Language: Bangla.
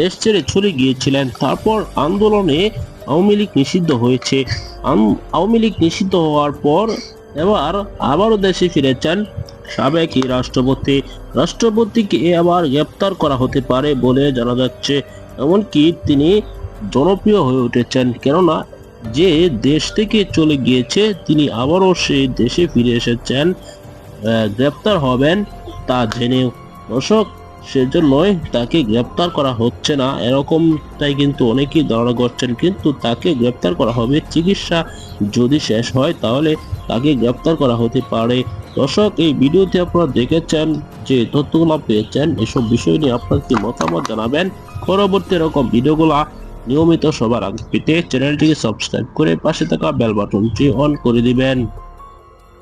দেশ ছেড়ে চলে গিয়েছিলেন। তারপর আন্দোলনে আওয়ামী লীগ নিষিদ্ধ হয়েছে। আওয়ামী লীগ নিষিদ্ধ হওয়ার পর এবার আবারও দেশে ফিরেছেন সাবেক রাষ্ট্রপতি। রাষ্ট্রপতিকে আবার গ্রেপ্তার করা হতে পারে বলে জানা যাচ্ছে, এমনকি তিনি জনপ্রিয় হয়ে উঠেছেন। কেননা, যে দেশ থেকে চলে গিয়েছে, তিনি আবারও সেই দেশে ফিরে এসেছেন। গ্রেপ্তার হবেন তা জেনেও। দর্শক সেজন্যই তাকে গ্রেপ্তার করা হচ্ছে না। এরকমটাই কিন্তু অনেকেই ধারণা করছেন, কিন্তু তাকে গ্রেপ্তার করা হবে, চিকিৎসা যদি শেষ হয় তাহলে তাকে গ্রেপ্তার করা হতে পারে। দর্শক, এই ভিডিওতে আপনারা দেখেছেন যে তথ্যগুলো পেয়েছেন, এসব বিষয় নিয়ে আপনার কি মতামত জানাবেন? পরবর্তী এরকম ভিডিওগুলো নিয়মিত সবার আগে পেতে চ্যানেলটিকে সাবস্ক্রাইব করে পাশে থাকা বেল বাটনটি অন করে দিবেন।